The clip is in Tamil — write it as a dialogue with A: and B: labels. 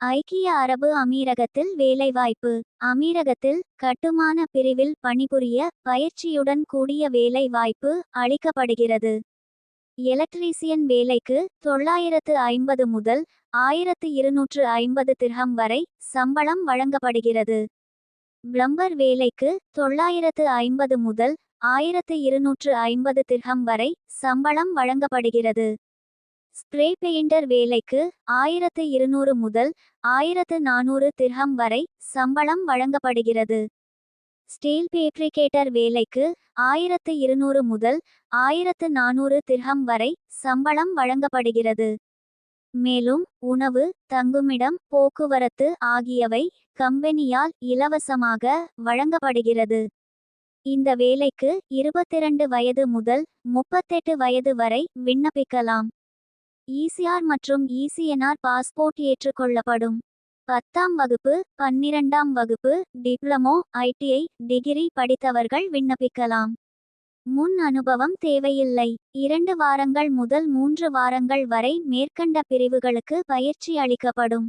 A: ஐக்கிய அரபு அமீரகத்தில் வேலைவாய்ப்பு அமீரகத்தில் கட்டுமான பிரிவில் பணிபுரிய பயிற்சியுடன் கூடிய வேலை வாய்ப்பு அளிக்கப்படுகிறது. எலக்ட்ரீசியன் வேலைக்கு தொள்ளாயிரத்து ஐம்பது முதல் ஆயிரத்து இருநூற்று ஐம்பது திர்ஹம் வரை சம்பளம் வழங்கப்படுகிறது. பிளம்பர் வேலைக்கு தொள்ளாயிரத்து ஐம்பது முதல் ஆயிரத்து இருநூற்று ஐம்பது திர்ஹம் வரை சம்பளம் வழங்கப்படுகிறது. ஸ்ப்ரே பெயிண்டர் வேலைக்கு ஆயிரத்து இருநூறு முதல் ஆயிரத்து நானூறு திர்ஹம் வரை சம்பளம் வழங்கப்படுகிறது. ஸ்டீல் பேப்ரிகேட்டர் வேலைக்கு ஆயிரத்து இருநூறு முதல் ஆயிரத்து நானூறு திர்ஹம் வரை சம்பளம் வழங்கப்படுகிறது. மேலும் உணவு தங்குமிடம் போக்குவரத்து ஆகியவை கம்பெனியால் இலவசமாக வழங்கப்படுகிறது. இந்த வேலைக்கு இருபத்திரண்டு வயது முதல் முப்பத்தெட்டு வயது வரை விண்ணப்பிக்கலாம். ஈசிஆர் மற்றும் இசிஎன்ஆர் பாஸ்போர்ட் ஏற்றுக்கொள்ளப்படும். பத்தாம் வகுப்பு பன்னிரண்டாம் வகுப்பு டிப்ளமோ ஐடிஐ டிகிரி படித்தவர்கள் விண்ணப்பிக்கலாம். முன் அனுபவம் தேவையில்லை. இரண்டு வாரங்கள் முதல் மூன்று வாரங்கள் வரை மேற்கண்ட பிரிவுகளுக்கு பயிற்சி அளிக்கப்படும்.